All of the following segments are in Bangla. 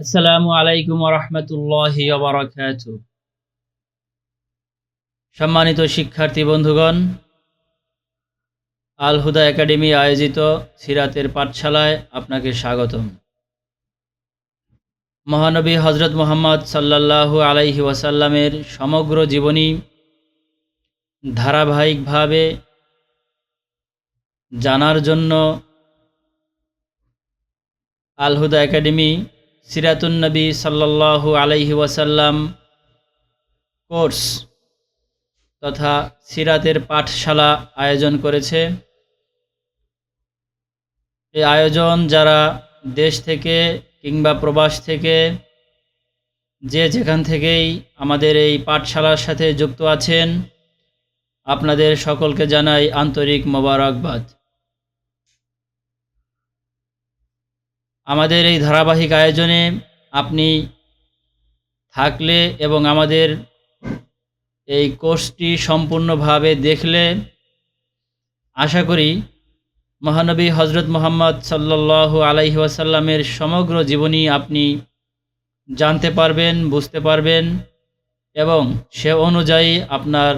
আসসালামু আলাইকুম রহমতুল্লাহ সম্মানিত শিক্ষার্থী বন্ধুগণ, আল হুদা একাডেমি আয়োজিত সিরাতের পাঠশালায় আপনাকে স্বাগতম। মহানবী হজরত মোহাম্মদ সাল্লাল্লাহু আলাইহি ওয়াসাল্লামের সমগ্র জীবনী ধারাবাহিকভাবে জানার জন্য আলহুদা একাডেমি সিরাতুন্নবী সাল্লাল্লাহু আলাইহি ওয়াসাল্লাম কোর্স তথা সিরাতের পাঠশালা আয়োজন করেছে। এই আয়োজন যারা দেশ থেকে কিংবা প্রবাস থেকে যে যেখান থেকেই আমাদের এই পাঠশালার সাথে যুক্ত আছেন, আপনাদের সকলকে জানাই আন্তরিক মোবারকবাদ। আমাদের এই ধারাবাহিক আয়োজনে আপনি থাকলে এবং আমাদের এই কোর্সটি সম্পূর্ণভাবে দেখলে, আশা করি মহানবী হজরত মোহাম্মদ সাল্লাল্লাহু আলাইহি ওয়াসাল্লামের সমগ্র জীবনী আপনি জানতে পারবেন, বুঝতে পারবেন এবং সে অনুযায়ী আপনার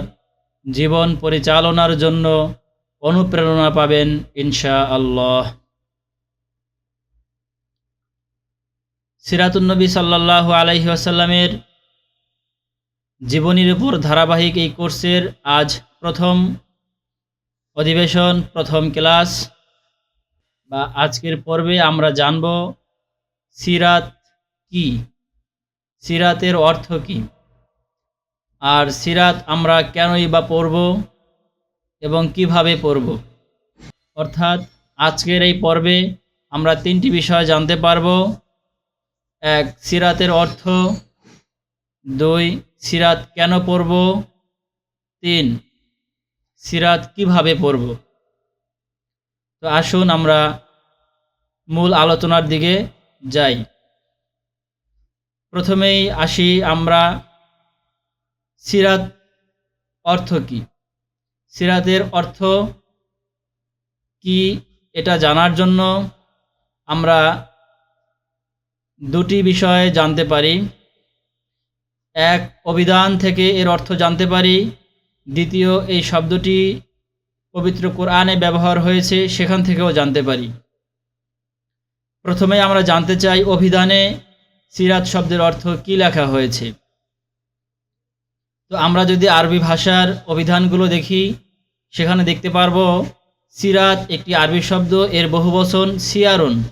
জীবন পরিচালনার জন্য অনুপ্রেরণা পাবেন ইনশা আল্লাহ সিরাতুন্নবী সাল্লাল্লাহু আলাইহি আসাল্লামের জীবনীর উপর ধারাবাহিক এই কোর্সের আজ প্রথম অধিবেশন, প্রথম ক্লাস বা আজকের পর্বে আমরা জানব সিরাত কি? সিরাতের অর্থ কি? আর সিরাত আমরা কেনই বা পড়ব এবং কীভাবে পড়ব? অর্থাৎ আজকের এই পর্বে আমরা তিনটি বিষয় জানতে পারব। এক, সিরাতের অর্থ। দুই, সিরাত কেন পড়ব? তিন, সিরাত কীভাবে পড়ব? তো আসুন আমরা মূল আলোচনার দিকে যাই। প্রথমেই আসি আমরা সিরাত অর্থ কি? সিরাতের অর্থ কি এটা জানার জন্য আমরা দুটি বিষয় জানতে পারি। এক, অভিধান থেকে এর অর্থ জানতে পারি। দ্বিতীয়, এই শব্দটি পবিত্র কোরআনে ব্যবহার হয়েছে, সেখান থেকেও জানতে পারি। প্রথমে আমরা জানতে চাই অভিধানে সিরাত শব্দের অর্থ কি লেখা হয়েছে। তো আমরা যদি আরবি ভাষার অভিধানগুলো দেখি, সেখানে দেখতে পারব, সিরাত একটি আরবি শব্দ, এর বহুবচন সিয়ারুন।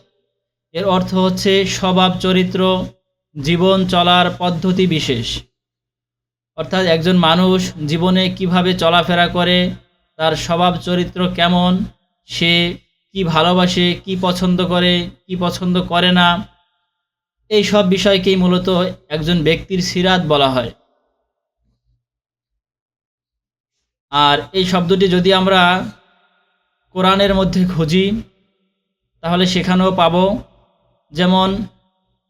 এর অর্থ হচ্ছে স্বভাব, চরিত্র, জীবন চলার পদ্ধতি বিশেষ। অর্থাৎ একজন মানুষ জীবনে কীভাবে চলাফেরা করে, তার স্বভাব, চরিত্র কেমন, সে কি ভালোবাসে, কি পছন্দ করে, কি পছন্দ করে না, এই সব বিষয়কেই মূলত একজন ব্যক্তির সিরাত বলা হয়। আর এই শব্দটি যদি আমরা কোরআনের মধ্যে খুঁজি, তাহলে সেখানেও পাবো যেমন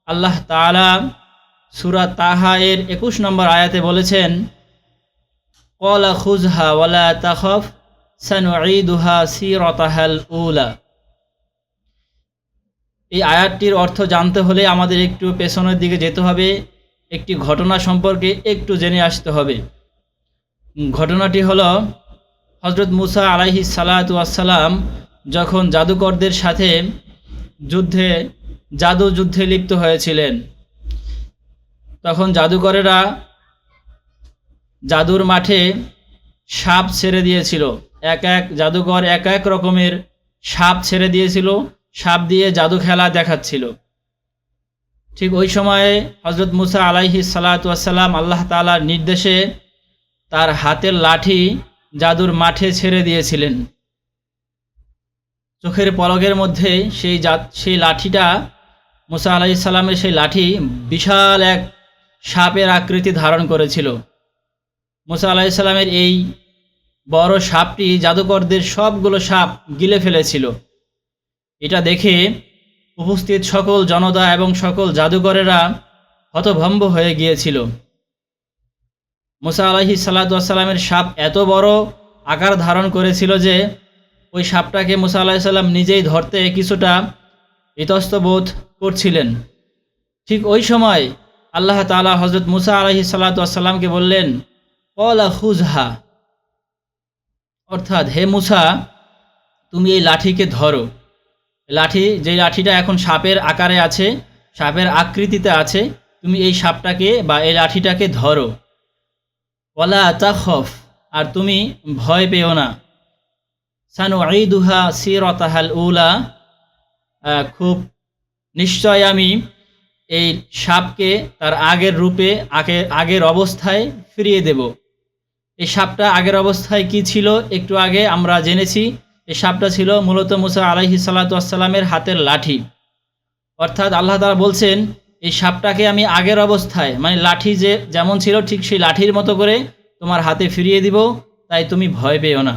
আল্লাহ তালা সুরা তাহা এর একুশ নম্বর আয়াতে বলেছেন, কলা খুজহা ওয়ালা তাখফ সানুঈদুহা সিরতাহাল উলা এই আয়াতটির অর্থ জানতে হলে আমাদের একটু পেছনের দিকে যেতে হবে, একটি ঘটনা সম্পর্কে একটু জেনে আসতে হবে। ঘটনাটি হলো হজরত মুসা আলাইহি সালাতু আসসালাম যখন জাদুকরদের সাথে যুদ্ধে জাদু যুদ্ধে লিপ্ত হয়েছিলেন। তখন জাদুকরেরা জাদুর মাঠে সাপ ছেড়ে দিয়েছিল। এক এক জাদুকর এক এক রকমের সাপ ছেড়ে দিয়েছিল, সাপ দিয়ে জাদু খেলা দেখাচ্ছিল। ঠিক ওই সময়ে হজরত মুসা আলাইহি সালাতাম আল্লাহ তালার নির্দেশে তার হাতের লাঠি জাদুর মাঠে ছেড়ে দিয়েছিলেন। চোখের পলকের মধ্যে সেই সেই লাঠিটা মুসা আলাহি সাল্লামের সেই লাঠি বিশাল এক সাপের আকৃতি ধারণ করেছিল। মুসা আলাহি সাল্লামের এই বড় সাপটি জাদুকরদের সবগুলো সাপ গিলে ফেলেছিল। এটা দেখে উপস্থিত সকল জনতা এবং সকল জাদুকরেরা হতভম্ব হয়ে গিয়েছিল। মুসা আলাহি সাল্লাতামের সাপ এত বড় আকার ধারণ করেছিল যে ওই সাপটাকে মুসা আলাহিসাল্লাম নিজেই ধরতে কিছুটা ইতস্তবোধ করছিলেন। ঠিক ওই সময় আল্লাহ তালা হজরত মুসা আলহি সাল্লাতামকে বললেন, কলা হুজহা অর্থাৎ, হে মুসা, তুমি এই লাঠিকে ধরো। লাঠি, যে লাঠিটা এখন সাপের আকারে আছে, সাপের আকৃতিতে আছে, তুমি এই সাপটাকে বা এই লাঠিটাকে ধরো। ওলা তাখফ, আর তুমি ভয় পেও না। সানু ঈদুহা সিরতাহাল উলা। খুব নিশ্চয় আমি এই সাপকে তার আগের রূপে, আগে, আগের অবস্থায় ফিরিয়ে দেব। এই সাপটা আগের অবস্থায় কি ছিল একটু আগে আমরা জেনেছি। এই সাপটা ছিল মূলত মুসা আলাইহি সাল্লাতামের হাতের লাঠি। অর্থাৎ আল্লাহ তালা বলছেন, এই সাপটাকে আমি আগের অবস্থায় মানে লাঠি যে যেমন ছিল ঠিক সেই লাঠির মতো করে তোমার হাতে ফিরিয়ে দিব, তাই তুমি ভয় পেও না।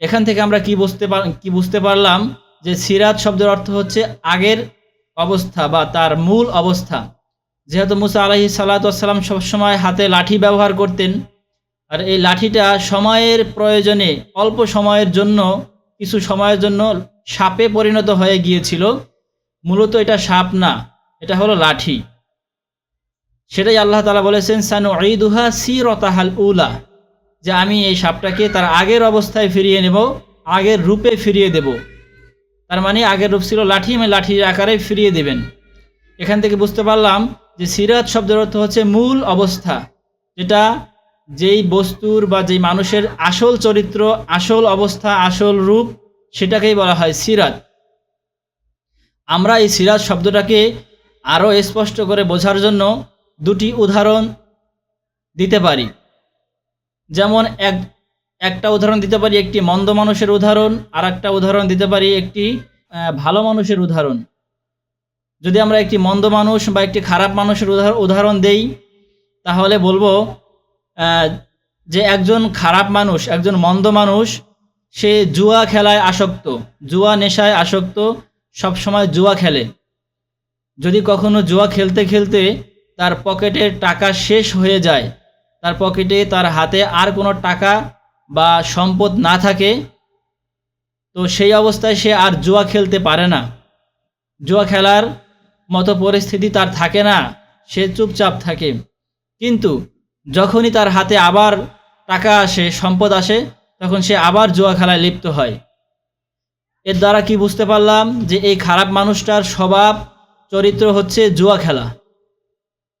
এখান থেকে আমরা কি বুঝতে পার কি বুঝতে পারলাম? যে সিরাত শব্দের অর্থ হচ্ছে আগের অবস্থা বা তার মূল অবস্থা। যেহেতু মুসা আলাহি সাল্লাতাম সবসময় হাতে লাঠি ব্যবহার করতেন, আর এই লাঠিটা সময়ের প্রয়োজনে, অল্প সময়ের জন্য, কিছু সময়ের জন্য সাপে পরিণত হয়ে গিয়েছিল। মূলত এটা সাপ না, এটা হলো লাঠি। সেটাই আল্লাহ তালা বলেছেন সানু ঈদুহা সি রতাহাল উলা যে আমি এই সাপটাকে তার আগের অবস্থায় ফিরিয়ে নেব, আগের রূপে ফিরিয়ে দেব। তার মানে আগের রূপ ছিল লাঠি মানে লাঠির আকারে ফিরিয়ে দেবেন। এখান থেকে বুঝতে পারলাম যে সিরাত শব্দের অর্থ হচ্ছে মূল অবস্থা, যেটা যেই বস্তুর বা যেই মানুষের আসল চরিত্র, আসল অবস্থা, আসল রূপ, সেটাকেই বলা হয় সিরাত। আমরা এই সিরাত শব্দটাকে আরও স্পষ্ট করে বোঝার জন্য দুটি উদাহরণ দিতে পারি। যেমন এক একটা উদাহরণ দিতে পারি, একটি মন্দ মানুষের উদাহরণ আর একটা উদাহরণ দিতে পারি, একটি ভালো মানুষের উদাহরণ। যদি আমরা একটি মন্দ মানুষ বা একটি খারাপ মানুষের উদাহরণ দেই, তাহলে বলব যে একজন খারাপ মানুষ, একজন মন্দ মানুষ, সে জুয়া খেলায় আসক্ত, জুয়া নেশায় আসক্ত সব সময় জুয়া খেলে। যদি কখনো জুয়া খেলতে খেলতে তার পকেটের টাকা শেষ হয়ে যায়, তার পকেটে, তার হাতে আর কোনো টাকা বা সম্পদ না থাকে, তো সেই অবস্থায় সে আর জুয়া খেলতে পারে না। জুয়া খেলার মতো পরিস্থিতি তার থাকে না, সে চুপচাপ থাকে। কিন্তু যখনই তার হাতে আবার টাকা আসে, সম্পদ আসে, তখন সে আবার জুয়া খেলায় লিপ্ত হয়। এর দ্বারা কি বুঝতে পারলাম যে এই খারাপ মানুষটার স্বভাব, চরিত্র হচ্ছে জুয়া খেলা?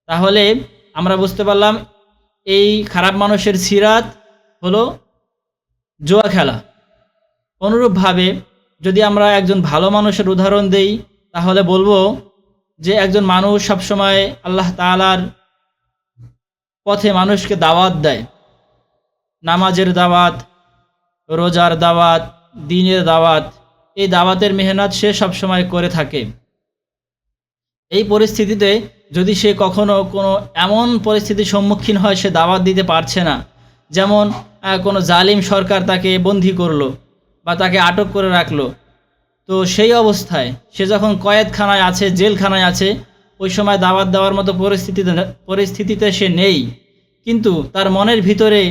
তাহলে আমরা বুঝতে পারলাম এই খারাপ মানুষের সিরাত হলো জুয়া খেলা। অনুরূপভাবে যদি আমরা একজন ভালো মানুষের উদাহরণ দেই, তাহলে বলব যে একজন মানুষ সবসময় আল্লাহ তালার পথে মানুষকে দাওয়াত দেয়। নামাজের দাওয়াত, রোজার দাওয়াত, দিনের দাওয়াত, এই দাওয়াতের মেহনত সে সবসময় করে থাকে। এই পরিস্থিতিতে যদি সে কখনো কোনো এমন পরিস্থিতির সম্মুখীন হয়, সে দাওয়াত দিতে পারছে না যেমন কোনো জালিম সরকার তাকে বন্দি করল বা তাকে আটক করে রাখল। তো সেই অবস্থায় সে যখন কয়েদখানায় আছে, জেলখানায় আছে, ওই সময় দাওয়াত দেওয়ার মতো পরিস্থিতিতে পরিস্থিতিতে সে নেই। কিন্তু তার মনের ভিতরে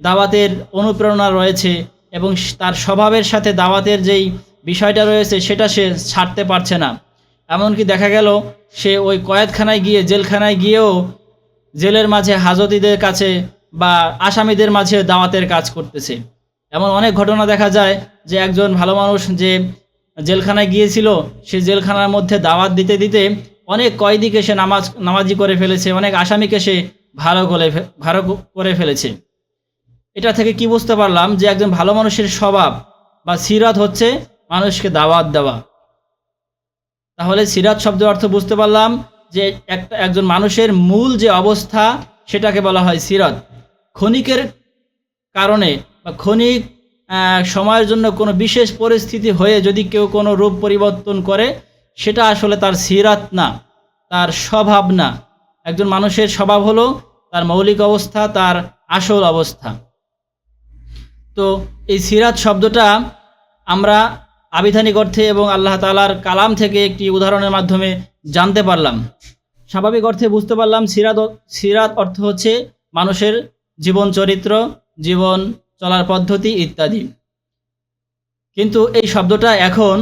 দাওয়াতের অনুপ্রেরণা রয়েছে এবং তার স্বভাবের সাথে দাওয়াতের যেই বিষয়টা রয়েছে, সেটা সে ছাড়তে পারছে না। এমনকি দেখা গেল, সে ওই কয়েদখানায় গিয়ে, জেলখানায় গিয়েও জেলের মাঝে হাজতিদের কাছে বা আসামিদের মাঝে দাওয়াতের কাজ করতেছে। এমন অনেক ঘটনা দেখা যায় যে একজন ভালো মানুষ যে জেলখানায় গিয়েছিল, সে জেলখানার মধ্যে দাওয়াত দিতে দিতে অনেক কয়েদিকে সে নামাজ, নামাজি করে ফেলেছে, অনেক আসামিকে সে ভালো করে ভালো করে ফেলেছে। এটা থেকে কি বুঝতে পারলাম যে একজন ভালো মানুষের স্বভাব বা সিরাত হচ্ছে মানুষকে দাওয়াত দেওয়া। তাহলে সিরাত শব্দের অর্থ বুঝতে পারলাম যে একটা, একজন মানুষের মূল যে অবস্থা সেটাকে বলা হয় সিরাত। ক্ষণিকের কারণে বা ক্ষণিক সময়ের জন্য কোনো বিশেষ পরিস্থিতি হয়ে যদি কেউ কোনো রূপ পরিবর্তন করে, সেটা আসলে তার সিরাত না, তার স্বভাব না। একজন মানুষের স্বভাব হলো তার মৌলিক অবস্থা, তার আসল অবস্থা। তো এই সিরাত শব্দটা আমরা আবিধানিক অর্থে এবং আল্লাহ তালার কালাম থেকে একটি উদাহরণের মাধ্যমে জানতে পারলাম। স্বাভাবিক অর্থে বুঝতে পারলাম সিরাত সিরাত অর্থ হচ্ছে মানুষের জীবন চরিত্র, জীবন চলার পদ্ধতি ইত্যাদি। কিন্তু এই শব্দটা এখন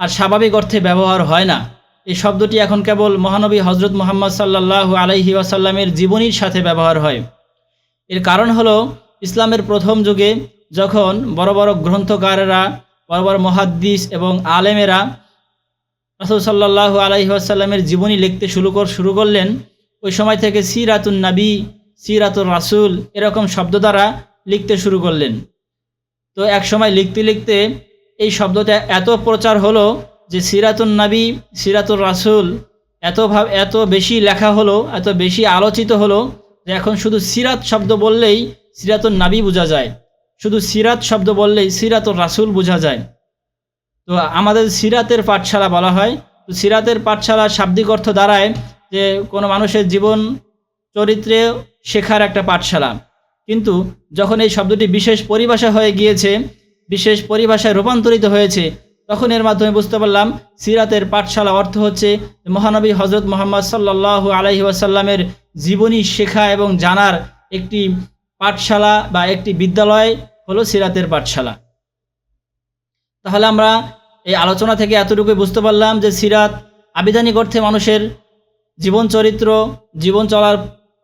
আর স্বাভাবিক অর্থে ব্যবহার হয় না। এই শব্দটি এখন কেবল মহানবী হজরত মোহাম্মদ সাল্লাল্লাহু আলাইহি ওয়াসাল্লামের জীবনীর সাথে ব্যবহার হয়। এর কারণ হলো, ইসলামের প্রথম যুগে যখন বড় বড় গ্রন্থকারেরা, বড় বড় মহাদ্দিস এবং আলেমেরা রাসুল সাল্লাহ আলাইহি আসাল্লামের জীবনী লিখতে শুরু কর, শুরু করলেন, ওই সময় থেকে সিরাতুন নাবী সিরাতুর রাসুল এরকম শব্দ দ্বারা লিখতে শুরু করলেন। তো এক সময় লিখতে লিখতে এই শব্দটা এত প্রচার হলো যে সিরাতুন নাবী, সিরাতুর রাসুল এত ভাব, এত বেশি লেখা হলো, এত বেশি আলোচিত হলো যে এখন শুধু সিরাত শব্দ বললেই সিরাতুন নাবী বোঝা যায়। শুধু সিরাত শব্দ বললেই সিরাতুর রাসুল বোঝা যায়। তো আমাদের সিরাতের পাঠশালা বলা হয়। তো সিরাতের পাঠশালা শাব্দিক অর্থ দাঁড়ায় যে কোনো মানুষের জীবন চরিত্রে শেখার একটা পাঠশালা। কিন্তু যখন এই শব্দটি বিশেষ পরিভাষা হয়ে গিয়েছে, বিশেষ পরিভাষায় রূপান্তরিত হয়েছে, তখন এর মাধ্যমে বুঝতে পারলাম সিরাতের পাঠশালা অর্থ হচ্ছে মহানবী হজরত মোহাম্মদ সাল্লাহ আলহি ওয়াসাল্লামের জীবনী শেখা এবং জানার একটি পাঠশালা বা একটি বিদ্যালয় হলো সিরাতের পাঠশালা। তাহলে আমরা এই আলোচনা থেকে এতটুকুই বুঝতে পারলাম যে সিরাত আবিধানিক অর্থে মানুষের জীবন চরিত্র জীবন চলার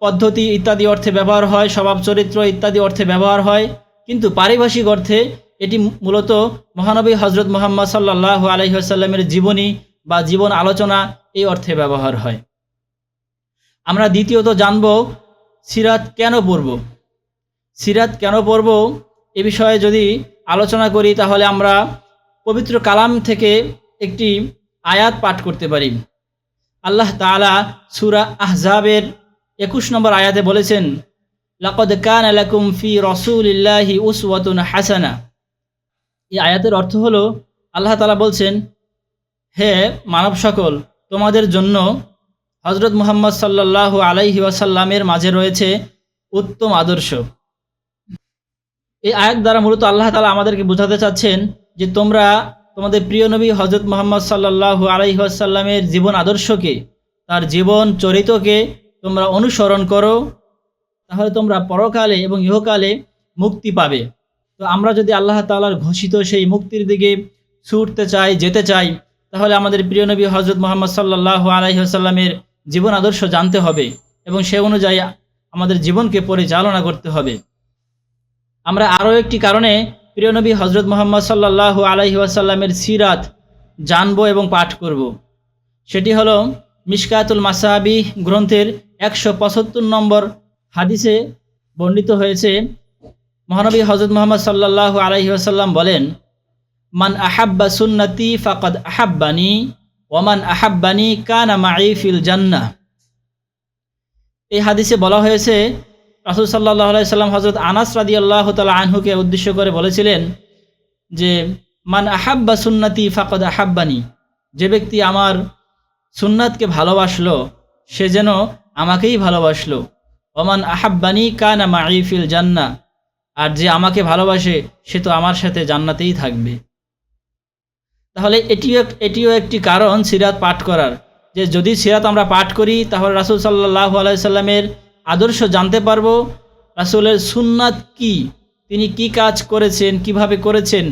পদ্ধতি ইত্যাদি অর্থে ব্যবহার হয়, স্বভাব চরিত্র ইত্যাদি অর্থে ব্যবহার হয়। কিন্তু পারিভাষিক অর্থে এটি মূলত মহানবী হজরত মোহাম্মদ সাল্লাহ আলহিহাসাল্লামের জীবনী বা জীবন আলোচনা এই অর্থে ব্যবহার হয়। আমরা দ্বিতীয়ত জানব সিরাত কেন পড়ব। সিরাত কেন পড়ব এ বিষয়ে যদি আলোচনা করি তাহলে আমরা পবিত্র কালাম থেকে একটি আয়াত পাঠ করতে পারি। আল্লাহ তালা সুরা আহজাবের একুশ নম্বর আয়াতে বলেছেন, লাকদ কান আলাকুম ফি রসুলিল্লাহি উসওয়াতুন হাসানা। এই আয়াতের অর্থ হলো, আল্লাহ তালা বলছেন, হে মানব সকল, তোমাদের জন্য হজরত মুহাম্মদ সাল্লাহ আলাইহি ওয়াসাল্লামের মাঝে রয়েছে উত্তম আদর্শ। এই আয়াত দ্বারা মূলত আল্লাহ তালা আমাদেরকে বোঝাতে চাচ্ছেন যে তোমরা তোমাদের প্রিয় নবী হজরত মোহাম্মদ সাল্লাহ আলাইসাল্লামের জীবন আদর্শকে, তার জীবন চরিতকে তোমরা অনুসরণ করো, তাহলে তোমরা পরকালে এবং ইহকালে মুক্তি পাবে। তো আমরা যদি আল্লাহ তালার ঘোষিত সেই মুক্তির দিকে ছুটতে চাই, যেতে চাই, তাহলে আমাদের প্রিয় নবী হজরত মোহাম্মদ সাল্লাহ আলাইসাল্লামের জীবন আদর্শ জানতে হবে এবং সে অনুযায়ী আমাদের জীবনকে পরিচালনা করতে হবে। আমরা আরও একটি কারণে প্রিয় নবী হজরত মোহাম্মদ সাল্লাহ আলাইহি ওয়াসাল্লামের সিরাত জানব এবং পাঠ করব। সেটি হলো মিশকাতুল মাসাবি গ্রন্থের একশো পঁচাত্তর নম্বর হাদিসে বর্ণিত হয়েছে। মহানবী হজরত মোহাম্মদ সাল্লাহ আলাইহি ওয়াসাল্লাম বলেন, মান আহাব্বা সুন্নতি ফাকদ আহাব্বানি ওমান আহাব্বানি কানা মাই ফিল জান্না এই হাদিসে বলা হয়েছে, রাসুল সাল্লাহ আলাইসাল্লাম হজরত আনাস রাদি আল্লাহ তালা আনহুকে উদ্দেশ্য করে বলেছিলেন যে, মান আহাব্বা সুন্নাতি ফাকদ আহাব্বানি, যে ব্যক্তি আমার সুন্নাতকে ভালোবাসলো, সে যেন আমাকেই ভালোবাসলো। ওমান আহাব্বানি কানা মাইফিল জান্না আর যে আমাকে ভালোবাসে, সে তো আমার সাথে জান্নাতেই থাকবে। তাহলে এটিও এটিও একটি কারণ সিরাত পাঠ করার, যে যদি সিরাত আমরা পাঠ করি, তাহলে রাসুল সাল্লাহ আলাইসাল্লামের আদর্শ জানতে পারব, রাসুলের সুন্নাত কি? তিনি কি কাজ করেছেন? কীভাবে করেছেন?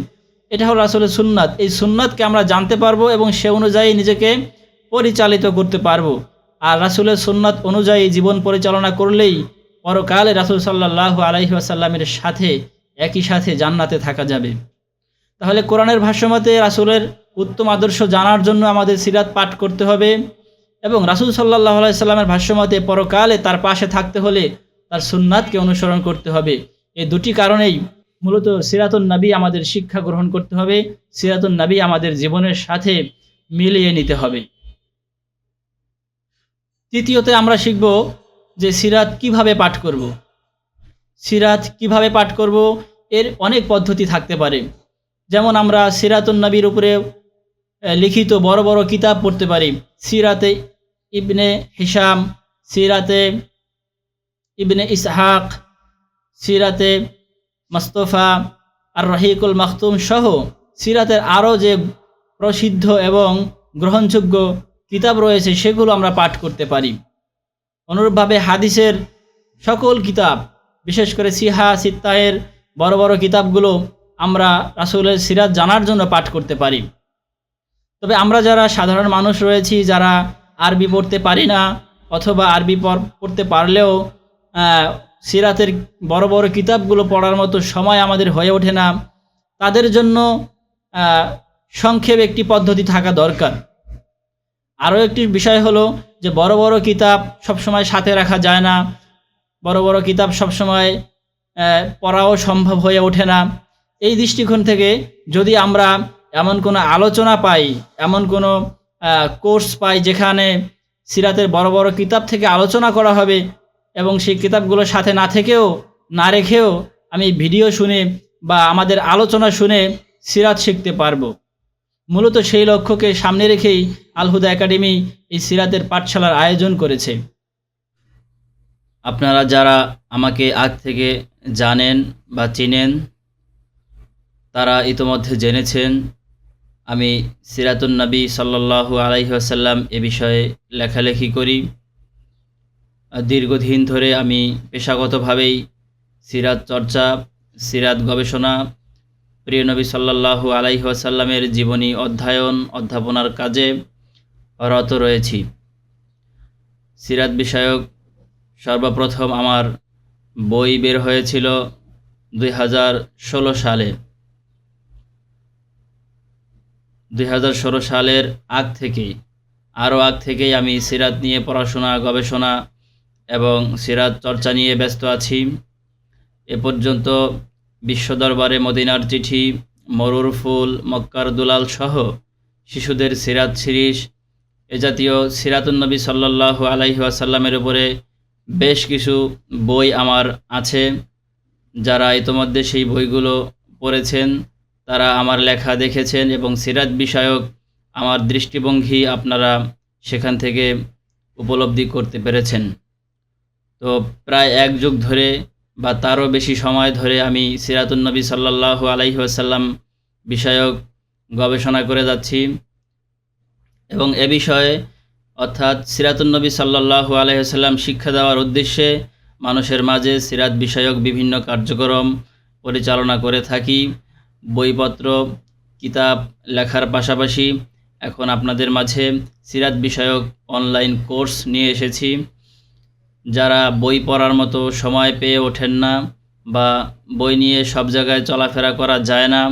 এটা হলো রাসুলের সুন্নাত। এই সুন্নাতকে আমরা জানতে পারব এবং সে অনুযায়ী নিজেকে পরিচালিত করতে পারব। আর রাসুলের সুন্নাত অনুযায়ী জীবন পরিচালনা করলেই পরকালে রাসুল সাল্লাহ আলাইহি আসাল্লামের সাথে, একই সাথে জান্নাতে থাকা যাবে। তাহলে কোরআনের ভাষ্যমতে রাসুলের উত্তম আদর্শ জানার জন্য আমাদের সিরাত পাঠ করতে হবে এবং রাসুল সাল্লাহ আলাইসাল্লামের ভাষ্যমতে পরকালে তার পাশে থাকতে হলে তার সুন্নাতকে অনুসরণ করতে হবে। এই দুটি কারণেই মূলত সিরাতুন নাবী আমাদের শিক্ষা গ্রহণ করতে হবে, সিরাতুন নাবী আমাদের জীবনের সাথে মিলিয়ে নিতে হবে। তৃতীয়তে আমরা শিখব যে সিরাত কীভাবে পাঠ করব। সিরাত কীভাবে পাঠ করব এর অনেক পদ্ধতি থাকতে পারে যেমন আমরা সিরাতুন নবীর উপরে লিখিত বড় বড় কিতাব পড়তে পারি সিরাতে ইবনে হিসাম সিরাতে ইবনে ইসহাক, সিরাতে মাস্তফা আর রহিকুল মাখতুম সহ সিরাতের আরও যে প্রসিদ্ধ এবং গ্রহণযোগ্য কিতাব রয়েছে, সেগুলো আমরা পাঠ করতে পারি। অনুরূপভাবে হাদিসের সকল কিতাব, বিশেষ করে সিহা, সিত্তাহের বড় বড় কিতাবগুলো আমরা রাসুলের সিরাত জানার জন্য পাঠ করতে পারি। তবে আমরা যারা সাধারণ মানুষ রয়েছি, যারা আরবি পড়তে পারি না, অথবা আরবি পড়- পড়তে পারলেও সিরাতের বড় বড় কিতাবগুলো পড়ার মতো সময় আমাদের হয়ে ওঠে না, তাদের জন্য সংক্ষেপ একটি পদ্ধতি থাকা দরকার। আরও একটি বিষয় হলো যে বড় বড় কিতাব সবসময় সাথে রাখা যায় না। বড় বড় কিতাব সবসময় পড়াও সম্ভব হয়ে ওঠে না। এই দৃষ্টিকোণ থেকে যদি আমরা এমন কোনো আলোচনা পাই, এমন কোনো কোর্স পাই যেখানে সিরাতের বড় বড় কিতাব থেকে আলোচনা করা হবে এবং সেই কিতাবগুলো সাথে না থেকেও, না রেখেও আমি ভিডিও শুনে বা আমাদের আলোচনা শুনে সিরাত শিখতে পারব। মূলত সেই লক্ষ্যকে সামনে রেখেই আলহুদা একাডেমি এই সিরাতের পাঠশালার আয়োজন করেছে। আপনারা যারা আমাকে আগ থেকে জানেন বা চিনেন, তারা ইতোমধ্যে জেনেছেন, আমি সিরাতুন নবী সাল্লাল্লাহু আলাইহি আসাল্লাম এ বিষয়ে লেখালেখি করি। দীর্ঘদিন ধরে আমি পেশাগতভাবেই সিরাত চর্চা, সিরাত গবেষণা প্রিয় নবী সাল্লাল্লাহু আলাইহি আসাল্লামের জীবনী, অধ্যয়ন, অধ্যাপনার কাজে রত রয়েছি। সিরাত বিষয়ক সর্বপ্রথম আমার বই বের হয়েছিল দুই হাজার ষোলো সালে। দুই হাজার ষোলো সালের আগ থেকেই, আরও আগ থেকেই আমি সিরাত নিয়ে পড়াশোনা, গবেষণা এবং সিরাত চর্চা নিয়ে ব্যস্ত আছি। এ পর্যন্ত বিশ্ব দরবারে মদিনার চিঠি, মরুর ফুল, মক্কার দুলাল সহ শিশুদের সিরাত সিরিজ এ জাতীয় সিরাতুন্নবী সাল্লাল্লাহু আলাইহি আসাল্লামের উপরে বেশ কিছু বই আমার আছে। যারা ইতোমধ্যে সেই বইগুলো পড়েছেন, তারা আমার লেখা দেখেছেন এবং সিরাত বিষয়ক আমার দৃষ্টিভঙ্গি আপনারা সেখান থেকে উপলব্ধি করতে পেরেছেন। তো প্রায় এক যুগ ধরে বা তারও বেশি সময় ধরে আমি সিরাতুন্নবী সাল্লাল্লাহু আলাইহি আসাল্লাম বিষয়ক গবেষণা করে যাচ্ছি। এবং এ বিষয়ে অর্থাৎ সিরাতুন্নবী সাল্লাল্লাহু আলাইসাল্লাম শিক্ষা দেওয়ার উদ্দেশ্যে মানুষের মাঝে সিরাত বিষয়ক বিভিন্ন কার্যক্রম পরিচালনা করে থাকি। বইপত্র, কিতাব লেখার পাশাপাশি এখন আপনাদের মাঝে সিরাত বিষয়ক অনলাইন কোর্স নিয়ে এসেছি। যারা বই পড়ার মতো সময় পেয়ে ওঠেন না বা বই নিয়ে সব জায়গায় চলাফেরা করা যায় না,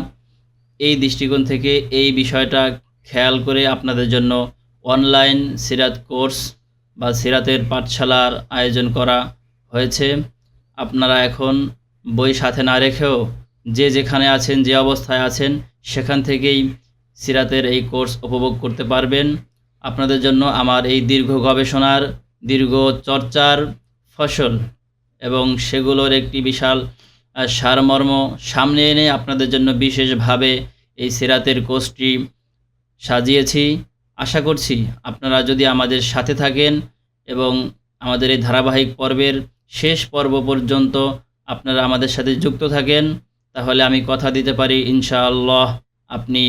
এই দৃষ্টিকোণ থেকে এই বিষয়টা খেয়াল করে আপনাদের জন্য অনলাইন সিরাত কোর্স বা সিরাতের পাঠশালার আয়োজন করা হয়েছে। আপনারা এখন বই সাথে না রেখেও যে যেখানে আছেন, যে অবস্থায় আছেন, সেখান থেকেই সিরাতের এই কোর্স উপভোগ করতে পারবেন। আপনাদের জন্য আমার এই দীর্ঘ গবেষণার দীর্ঘ চর্চার ফসল এবং সেগুলোর একটি বিশাল সারমর্ম সামনে এনে আপনাদের জন্য বিশেষভাবে এই সিরাতের কোর্সটি সাজিয়েছি। আশা করছি আপনারা যদি আমাদের সাথে থাকেন এবং আমাদের এই ধারাবাহিক পর্বের শেষ পর্ব পর্যন্ত আপনারা আমাদের সাথে যুক্ত থাকেন, তাহলে আমি কথা দিতে পারি, ইনশাআল্লাহ আপনি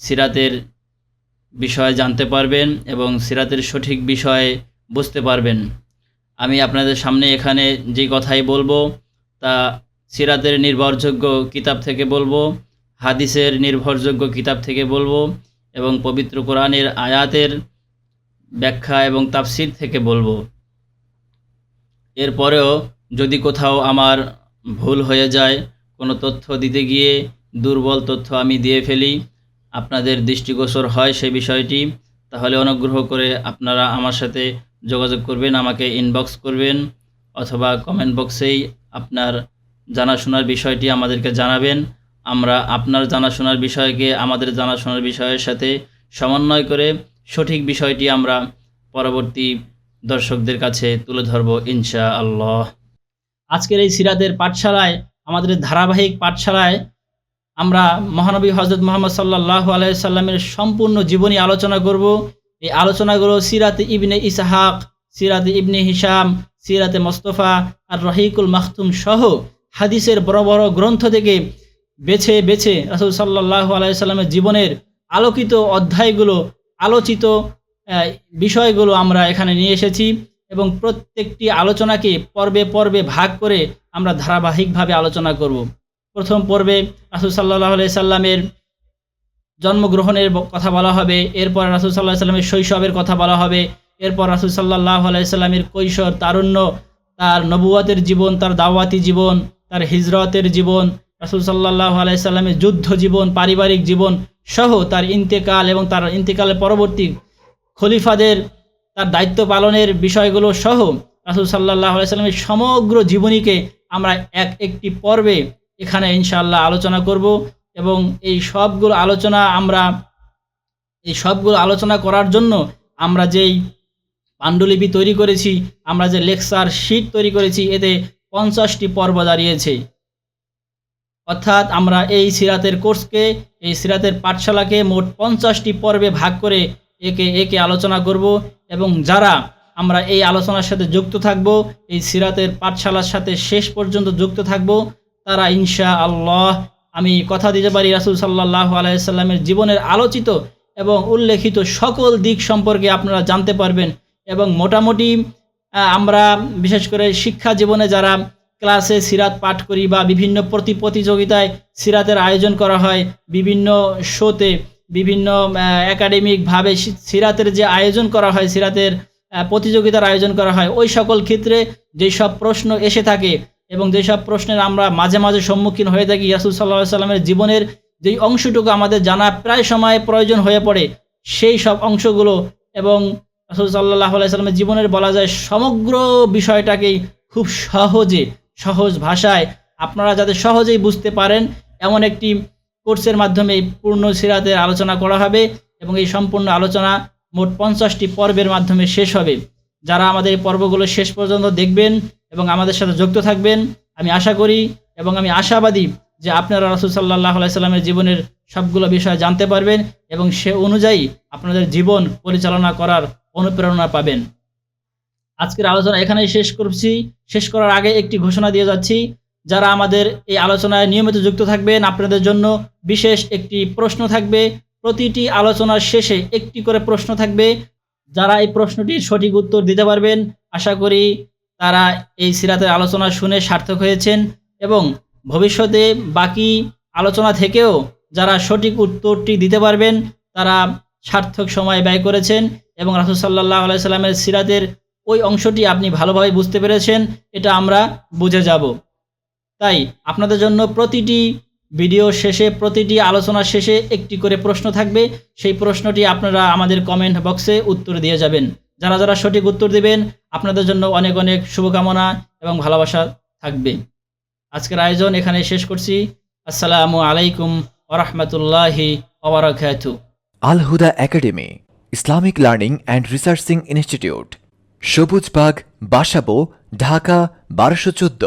সিরাতের বিষয়ে জানতে পারবেন এবং সিরাতের সঠিক বিষয়ে বুঝতে পারবেন। আমি আপনাদের সামনে এখানে যে কথাই বলব তা সিরাতের নির্ভরযোগ্য কিতাব থেকে বলব, হাদিসের নির্ভরযোগ্য কিতাব থেকে বলব এবং পবিত্র কোরআনের আয়াতের ব্যাখ্যা এবং তাফসির থেকে বলব। এরপরেও যদি কোথাও আমার ভুল হয়ে যায়, কোনো তথ্য দিতে গিয়ে দুর্বল তথ্য আমি দিয়ে ফেলি, আপনাদের দৃষ্টিগোচর হয় সেই বিষয়টি, তাহলে অনুগ্রহ করে আপনারা আমার সাথে যোগাযোগ করবেন, আমাকে ইনবক্স করবেন অথবা কমেন্ট বক্সেই আপনার জানাশোনার বিষয়টি আমাদেরকে জানাবেন। আমরা আপনার জানাশোনার বিষয়কে আমাদের জানাশোনার বিষয়ের সাথে সমন্বয় করে সঠিক বিষয়টি আমরা পরবর্তী দর্শকদের কাছে তুলে ধরব ইনশা আল্লাহ আজকের এই সিরাদের পাঠশালায়, আমাদের ধারাবাহিক পাঠশালায় আমরা মহানবী হজরত মোহাম্মদ সাল্লাহ আলাইসাল্লামের সম্পূর্ণ জীবনী আলোচনা করব। এই আলোচনাগুলো সিরাতে ইবনে ইসাহাক, সিরাতে ইবনে হিসাম সিরাতে মোস্তফা আর রহিকুল মাখতুম সহ হাদিসের বড় বড় গ্রন্থ থেকে বেছে বেছে রাসুল সাল্লাহ আলাইসাল্লামের জীবনের আলোকিত অধ্যায়গুলো, আলোচিত বিষয়গুলো আমরা এখানে নিয়ে এসেছি এবং প্রত্যেকটি আলোচনাকে পর্বে পর্বে ভাগ করে আমরা ধারাবাহিকভাবে আলোচনা করব। প্রথম পর্বে রাসুল সাল্লাহ আলাই সাল্লামের জন্মগ্রহণের কথা বলা হবে, এরপর রাসুল সাল্লাহ সাল্লামের শৈশবের কথা বলা হবে, এরপর রাসুল সাল্লাহ আলাইসাল্লামের কৈশোর, তারুণ্য, তার নবুয়াতের জীবন, তার দাওয়াতি জীবন, তার হিজরতের জীবন, রাসুল সাল্লাহ আলাইসাল্লামের যুদ্ধ জীবন, পারিবারিক জীবন সহ তার ইন্তেকাল এবং তার ইন্তেকালের পরবর্তী খলিফাদের তার দায়িত্ব পালনের বিষয়গুলো সহ রাসুল সাল্লাহ আলাইসাল্লামের সমগ্র জীবনীকে আমরা এক একটি পর্বে এখানে ইনশাআল্লাহ আলোচনা করব। এবং এই সবগুলো আলোচনা আমরা, এই সবগুলো আলোচনা করার জন্য আমরা যেই পাণ্ডুলিপি তৈরি করেছি, আমরা যে লেকচার শিট তৈরি করেছি, এতে পঞ্চাশটি পর্ব দাঁড়িয়েছে। অর্থাৎ আমরা এই সিরাতের কোর্সকে, এই সিরাতের পাঠশালাকে মোট পঞ্চাশটি পর্বে ভাগ করে একে একে আলোচনা করব এবং যারা আমরা এই আলোচনার সাথে যুক্ত থাকব, এই সিরাতের পাঠশালার সাথে শেষ পর্যন্ত যুক্ত থাকব, তারা ইনশা আল্লাহ আমি কথা দিতে পারি রাসুল সাল্লাহ আলাইসাল্লামের জীবনের আলোচিত এবং উল্লেখিত সকল দিক সম্পর্কে আপনারা জানতে পারবেন এবং মোটামুটি আমরা বিশেষ করে শিক্ষা জীবনে যারা ক্লাসে সিরাত পাঠ করি বা বিভিন্ন প্রতি প্রতিযোগিতায় সিরাতের আয়োজন করা হয়, বিভিন্ন শোতে বিভিন্ন একাডেমিকভাবে সিরাতের যে আয়োজন করা হয়, সিরাতের প্রতিযোগিতার আয়োজন করা হয়, ওই সকল ক্ষেত্রে যেসব প্রশ্ন এসে থাকে এবং যেসব প্রশ্নের আমরা মাঝে মাঝে সম্মুখীন হয়ে থাকি ইয়াসুল সাল্লাহ সাল্লামের জীবনের যেই অংশটুকু আমাদের জানা প্রায় সময় প্রয়োজন হয়ে পড়ে, সেই সব অংশগুলো এবং রাসুল সাল্লাহ সাল্লামের জীবনের বলা যায় সমগ্র বিষয়টাকেই খুব সহজে, সহজ ভাষায় আপনারা যাতে সহজেই বুঝতে পারেন, এমন একটি কোর্সের মাধ্যমে পূর্ণ সিরাতের আলোচনা করা হবে এবং এই সম্পূর্ণ আলোচনা মোট পঞ্চাশটি পর্বের মাধ্যমে শেষ হবে। যারা আমাদের এই পর্বগুলো শেষ পর্যন্ত দেখবেন এবং আমাদের সাথে যুক্ত থাকবেন। আমি আশা করি এবং আমি আশাবাদী যে আপনারা রাসুল সাল্লাহ সাল্লামের জীবনের সবগুলো বিষয় জানতে পারবেন এবং সে অনুযায়ী আপনাদের জীবন পরিচালনা করার অনুপ্রেরণা পাবেন। আজকের আলোচনা এখানেই শেষ করছি। শেষ করার আগে একটি ঘোষণা দিয়ে যাচ্ছি। যারা আমাদের এই আলোচনায় নিয়মিত যুক্ত থাকবেন, আপনাদের জন্য বিশেষ একটি প্রশ্ন থাকবে। প্রতিটি আলোচনার শেষে একটি করে প্রশ্ন থাকবে। যারা এই প্রশ্নটির সঠিক উত্তর দিতে পারবেন, আশা করি তারা এই সিরাতের আলোচনা শুনে সার্থক হয়েছেন এবং ভবিষ্যতে বাকি আলোচনা থেকেও যারা সঠিক উত্তরটি দিতে পারবেন, তারা সার্থক সময় ব্যয় করেছেন এবং রাসুল সাল্লাহ আলাইসাল্লামের সিরাতের ওই অংশটি আপনি ভালোভাবে বুঝতে পেরেছেন, এটা আমরা বুঝে যাব। তাই আপনাদের জন্য প্রতিটি ভিডিও শেষে, প্রতিটি আলোচনা শেষে একটি করে প্রশ্ন থাকবে। সেই প্রশ্নটি আপনারা আমাদের কমেন্ট বক্সে উত্তর দিয়ে যাবেন। যারা যারা সঠিক উত্তর দিবেন আপনাদের জন্য অনেক অনেক শুভকামনা এবং ভালোবাসা থাকবে। আজকের আয়োজন এখানে শেষ করছি। আসসালামু আলাইকুম ওরহমতুল্লাহি ওবরাকাতু। Al Huda academy, Islamic learning and researching institute Sabujbag Basabo, Dhaka, বারোশো চোদ্দ।